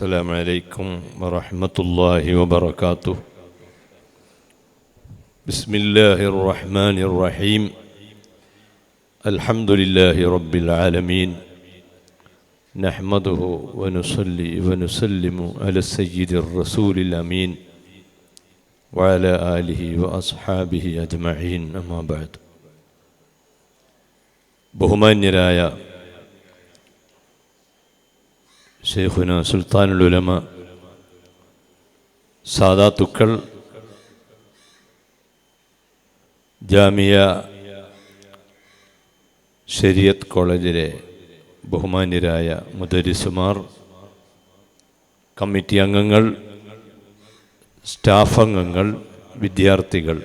السلام عليكم ورحمة الله وبركاته. بسم الله الرحمن الرحيم. الحمد لله رب العالمين. نحمده ونصلي ونسلم على السيد الرسول الأمين وعلى آله وأصحابه أجمعين. أما بعد. بهما نرايا ഷെയ്ഖുന സുൽത്താനുൽ ഉലമ സാദാ സാദാത്തുക്കൾ ജാമിയ ശരിയത്ത് കോളേജിലെ ബഹുമാന്യരായ മുദരിസുമാർ കമ്മിറ്റി അംഗങ്ങൾ സ്റ്റാഫ് അംഗങ്ങൾ വിദ്യാർത്ഥികൾ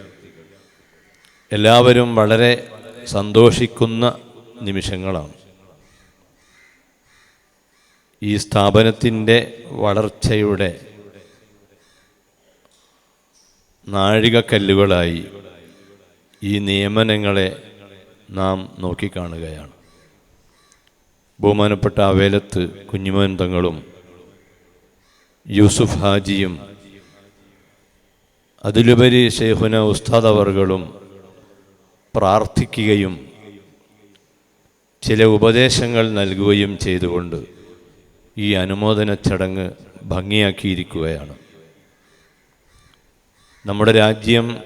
എല്ലാവരും വളരെ സന്തോഷിക്കുന്ന നിമിഷങ്ങളാണ്. ഈ സ്ഥാപനത്തിന്റെ വളർച്ചയുടെ നാഴികക്കല്ലുകളായി ഈ നിയമനങ്ങളെ നാം നോക്കിക്കാണുകയാണ്. ബഹുമാനപ്പെട്ട അവേലത്ത് കുഞ്ഞുമോൻ തങ്ങളും യൂസുഫ് ഹാജിയും അതിലുപരി ഷെയ്ഖുന ഉസ്താദ് അവർകളും പ്രാർത്ഥിക്കുകയും ചില ഉപദേശങ്ങൾ നൽകുകയും ചെയ്തുകൊണ്ട് ഈ അനുമോദന ചടങ്ങ് ഭംഗിയാക്കിയിരിക്കുകയാണ്. നമ്മുടെ രാജ്യം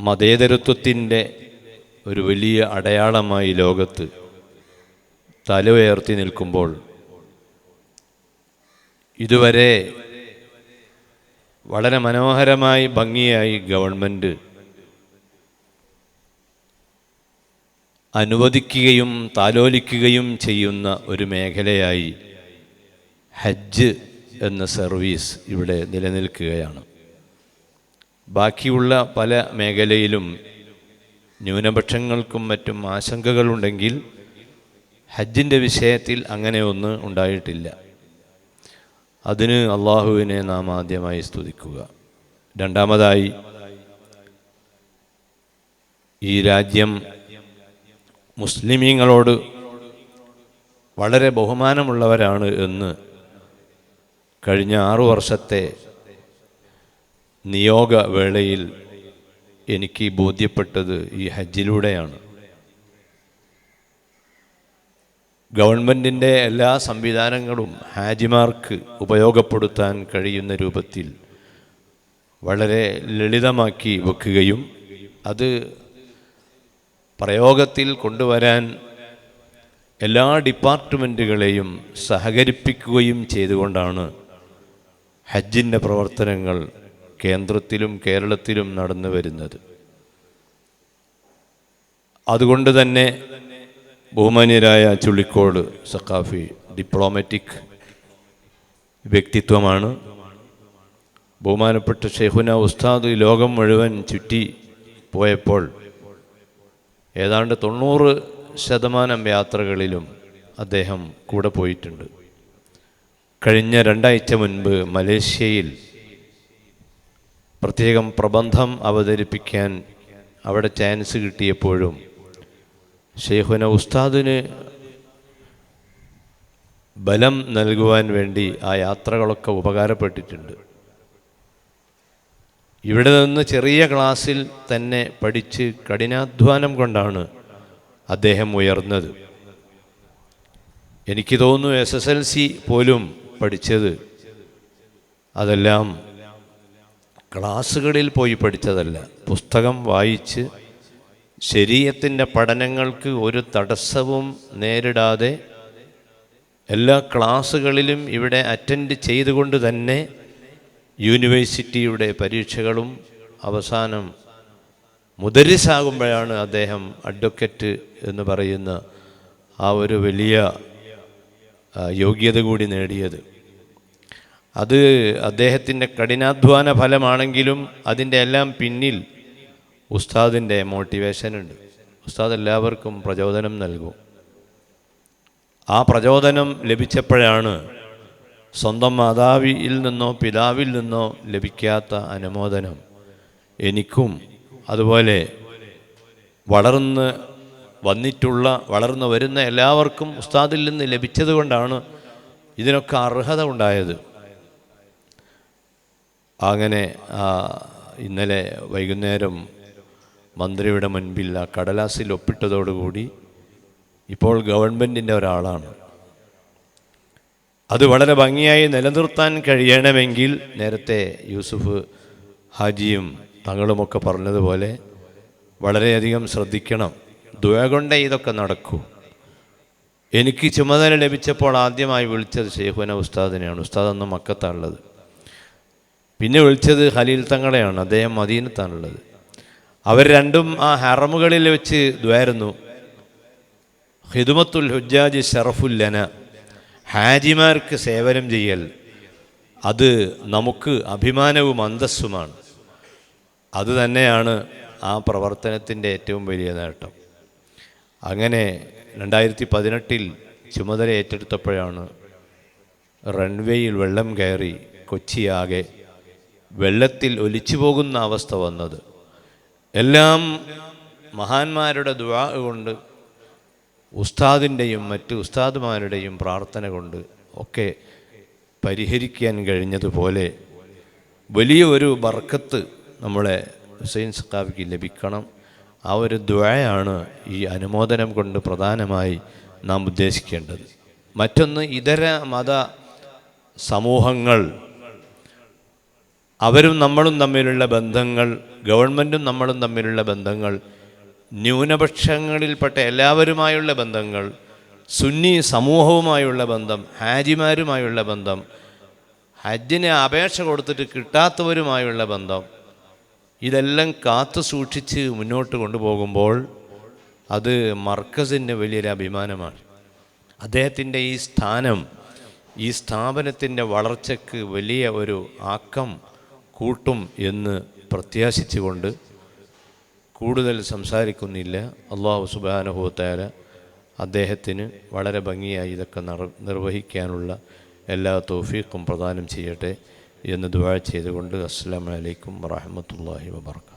മതേതരത്വത്തിന്റെ ഒരു വലിയ അടയാളമായി ലോകത്ത് തല ഉയർത്തി നിൽക്കുമ്പോൾ ഇതുവരെ വളരെ മനോഹരമായി ഭംഗിയായി ഗവൺമെന്റ് അനുവദിക്കുകയും താലോലിക്കുകയും ചെയ്യുന്ന ഒരു മേഖലയായി ഹജ്ജ് എന്ന സർവീസ് ഇവിടെ നിലനിൽക്കുകയാണ്. ബാക്കിയുള്ള പല മേഖലയിലും ന്യൂനപക്ഷങ്ങൾക്കും മറ്റും ആശങ്കകളുണ്ടെങ്കിൽ ഹജ്ജിന്റെ വിഷയത്തിൽ അങ്ങനെ ഒന്ന് ഉണ്ടായിട്ടില്ല. അതിന് അള്ളാഹുവിനെ നാം ആദ്യമായി സ്തുതിക്കുക. രണ്ടാമതായി ഈ രാജ്യം മുസ്ലിമീങ്ങളോട് വളരെ ബഹുമാനമുള്ളവരാണ് എന്ന് കഴിഞ്ഞ ആറു വർഷത്തെ നിയോഗ വേളയിൽ എനിക്ക് ബോധ്യപ്പെട്ടത് ഈ ഹജ്ജിലൂടെയാണ്. ഗവൺമെന്റിന്റെ എല്ലാ സംവിധാനങ്ങളും ഹാജിമാർക്ക് ഉപയോഗപ്പെടുത്താൻ കഴിയുന്ന രൂപത്തിൽ വളരെ ലളിതമാക്കി വെക്കുകയും അത് പ്രയോഗത്തിൽ കൊണ്ടുവരാൻ എല്ലാ ഡിപ്പാർട്ട്മെന്റുകളെയും സഹകരിപ്പിക്കുകയും ചെയ്തുകൊണ്ടാണ് ഹജ്ജിന്റെ പ്രവർത്തനങ്ങൾ കേന്ദ്രത്തിലും കേരളത്തിലും നടന്നു വരുന്നത്. അതുകൊണ്ട് തന്നെ ബഹുമാന്യരായ ചുള്ളിക്കോട് സഖാഫി ഡിപ്ലോമാറ്റിക് വ്യക്തിത്വമാണ്. ബഹുമാനപ്പെട്ട ഷെഹുന ഉസ്താദ് ലോകം മുഴുവൻ ചുറ്റി പോയപ്പോൾ ഏതാണ്ട് തൊണ്ണൂറ് ശതമാനം യാത്രകളിലും അദ്ദേഹം കൂടെ പോയിട്ടുണ്ട്. കഴിഞ്ഞ രണ്ടാഴ്ച മുൻപ് മലേഷ്യയിൽ പ്രത്യേകം പ്രബന്ധം അവതരിപ്പിക്കാൻ അവിടെ ചാൻസ് കിട്ടിയപ്പോഴും ഷെയ്ഖുന ഉസ്താദിന് ബലം നൽകുവാൻ വേണ്ടി ആ യാത്രകളൊക്കെ ഉപകാരപ്പെട്ടിട്ടുണ്ട്. ഇവിടെ നിന്ന് ചെറിയ ക്ലാസ്സിൽ തന്നെ പഠിച്ച് കഠിനാധ്വാനം കൊണ്ടാണ് അദ്ദേഹം ഉയർന്നത്. എനിക്ക് തോന്നുന്നു എസ് എസ് എൽ സി പോലും പഠിച്ചത് അതെല്ലാം ക്ലാസ്സുകളിൽ പോയി പഠിച്ചതല്ല. പുസ്തകം വായിച്ച് ശരീരത്തിന്റെ പഠനങ്ങൾക്ക് ഒരു തടസ്സവും നേരിടാതെ എല്ലാ ക്ലാസ്സുകളിലും ഇവിടെ അറ്റൻഡ് ചെയ്തുകൊണ്ട് തന്നെ യൂണിവേഴ്സിറ്റിയുടെ പരീക്ഷകളും അവസാനം മുദരിസാകുമ്പോഴാണ് അദ്ദേഹം അഡ്വക്കറ്റ് എന്ന് പറയുന്ന ആ ഒരു വലിയ യോഗ്യത കൂടി നേടിയത്. അത് അദ്ദേഹത്തിന്റെ കഠിനാധ്വാന ഫലമാണെങ്കിലും അതിന്റെ എല്ലാം പിന്നിൽ ഉസ്താദിന്റെ മോട്ടിവേഷൻ ഉണ്ട്. ഉസ്താദ് എല്ലാവർക്കും പ്രചോദനം നൽകും. ആ പ്രചോദനം ലഭിച്ചപ്പോഴാണ് സ്വന്തം മാതാവിൽ നിന്നോ പിതാവിൽ നിന്നോ ലഭിക്കാത്ത അനുമോദനം എനിക്കും അതുപോലെ വളർന്ന് വന്നിട്ടുള്ള വളർന്നു വരുന്ന എല്ലാവർക്കും ഉസ്താദിൽ നിന്ന് ലഭിച്ചതുകൊണ്ടാണ് ഇതിനൊക്കെ അർഹത ഉണ്ടായത്. അങ്ങനെ ഇന്നലെ വൈകുന്നേരം മന്ത്രിയുടെ മുൻപിൽ ആ കടലാസിൽ ഒപ്പിട്ടതോടുകൂടി ഇപ്പോൾ ഗവൺമെന്റിന്റെ ഒരാളാണ്. അത് വളരെ ഭംഗിയായി നിലനിർത്താൻ കഴിയണമെങ്കിൽ നേരത്തെ യൂസുഫ് ഹാജിയും തങ്ങളുമൊക്കെ പറഞ്ഞതുപോലെ വളരെയധികം ശ്രദ്ധിക്കണം. ദുഴ കൊണ്ടേ ഇതൊക്കെ നടക്കൂ. എനിക്ക് ചുമതല ലഭിച്ചപ്പോൾ ആദ്യമായി വിളിച്ചത് ഷെയ്ഖുന ഉസ്താദിനെയാണ്. ഉസ്താദ് അന്ന് മക്കത്താണുള്ളത്. പിന്നെ വിളിച്ചത് ഖലീൽ തങ്ങളെയാണ്. അദ്ദേഹം മദീനത്താണുള്ളത്. അവർ രണ്ടും ആ ഹറമുകളിൽ വെച്ച് ദ്വായിരുന്നു ഹിദുമത്തുൽ ഹുജാജ് ഷറഫുല്ലന ഹാജിമാർക്ക് സേവനം ചെയ്യൽ അത് നമുക്ക് അഭിമാനവും അന്തസ്സുമാണ്. അത് തന്നെയാണ് ആ പ്രവർത്തനത്തിന്റെ ഏറ്റവും വലിയ നേട്ടം. അങ്ങനെ രണ്ടായിരത്തി പതിനെട്ടിൽ ചുമതല ഏറ്റെടുത്തപ്പോഴാണ് റൺവേയിൽ വെള്ളം കയറി കൊച്ചിയാകെ വെള്ളത്തിൽ ഒലിച്ചു പോകുന്ന അവസ്ഥ വന്നത്. എല്ലാം മഹാന്മാരുടെ ദുആ കൊണ്ട് ഉസ്താദിന്റെയും മറ്റ് ഉസ്താദുമാരുടെയും പ്രാർത്ഥന കൊണ്ട് ഒക്കെ പരിഹരിക്കാൻ കഴിഞ്ഞതുപോലെ വലിയ ഒരു ബർക്കത്ത് നമ്മളെ ഹുസൈൻ സഖാഫിക്ക് ലഭിക്കണം. ആ ഒരു ദ്വയാണ് ഈ അനുമോദനം കൊണ്ട് പ്രധാനമായി നാം ഉദ്ദേശിക്കേണ്ടത്. മറ്റൊന്ന് ഇതര മത സമൂഹങ്ങൾ അവരും നമ്മളും തമ്മിലുള്ള ബന്ധങ്ങൾ ഗവൺമെന്റും നമ്മളും തമ്മിലുള്ള ബന്ധങ്ങൾ ന്യൂനപക്ഷങ്ങളിൽപ്പെട്ട എല്ലാവരുമായുള്ള ബന്ധങ്ങൾ സുന്നി സമൂഹവുമായുള്ള ബന്ധം ഹാജിമാരുമായുള്ള ബന്ധം ഹജ്ജിന് അപേക്ഷ കൊടുത്തിട്ട് കിട്ടാത്തവരുമായുള്ള ബന്ധം ഇതെല്ലാം കാത്തു സൂക്ഷിച്ച് മുന്നോട്ട് കൊണ്ടുപോകുമ്പോൾ അത് മർക്കസിന്റെ വലിയൊരു അഭിമാനമാണ്. അദ്ദേഹത്തിന്റെ ഈ സ്ഥാനം ഈ സ്ഥാപനത്തിന്റെ വളർച്ചയ്ക്ക് വലിയ ഒരു ആക്കം കൂട്ടും എന്ന് പ്രത്യാശിച്ചുകൊണ്ട് കൂടുതൽ സംസാരിക്കുന്നില്ല. അള്ളാഹു സുബാനുഭവത്തായ അദ്ദേഹത്തിന് വളരെ ഭംഗിയായി ഇതൊക്കെ നിർ നിർവഹിക്കാനുള്ള എല്ലാ തോഫീക്കും പ്രദാനം ചെയ്യട്ടെ എന്ന് ദുവാ ചെയ്തുകൊണ്ട് അസ്സാം വലൈക്കും വാഹമത്തല്ലാഹി വാബർക്കാത്തു